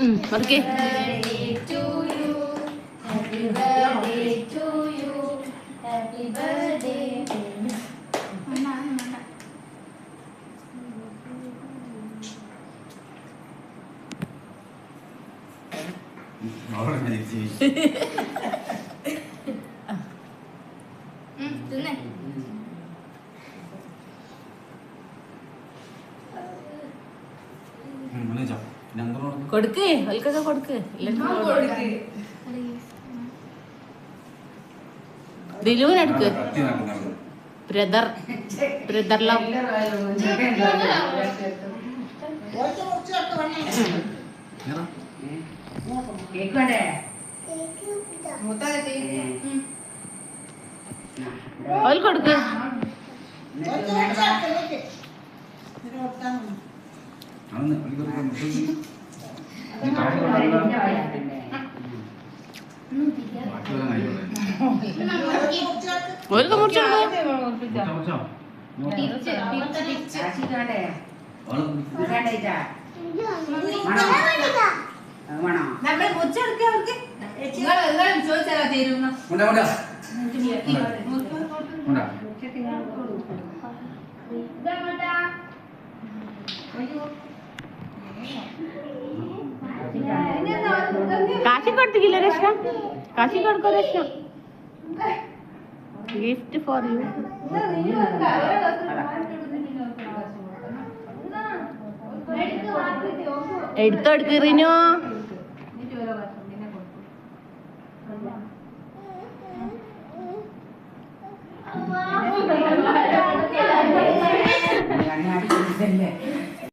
응, 어떻게? 얼음이 있지. 응, 눈에. 응, 눈에 잡. കൊടുക്ക് അതൊന്ന് കൊടുക്ക്. ബ്രദർ ബ്രദർ ലവ് കുടിക്കും. മുച്ചെടുക്ക അവർക്ക് ചോദിച്ചാൽ തരുന്ന കൊടുത്തു കിലോ രക്ഷ കാശി കൊടുക്കോ രക്ഷ ഗിഫ്റ്റ് ഫോർ യു എടുത്തെടുക്ക് റിനോ. ഇല്ലേ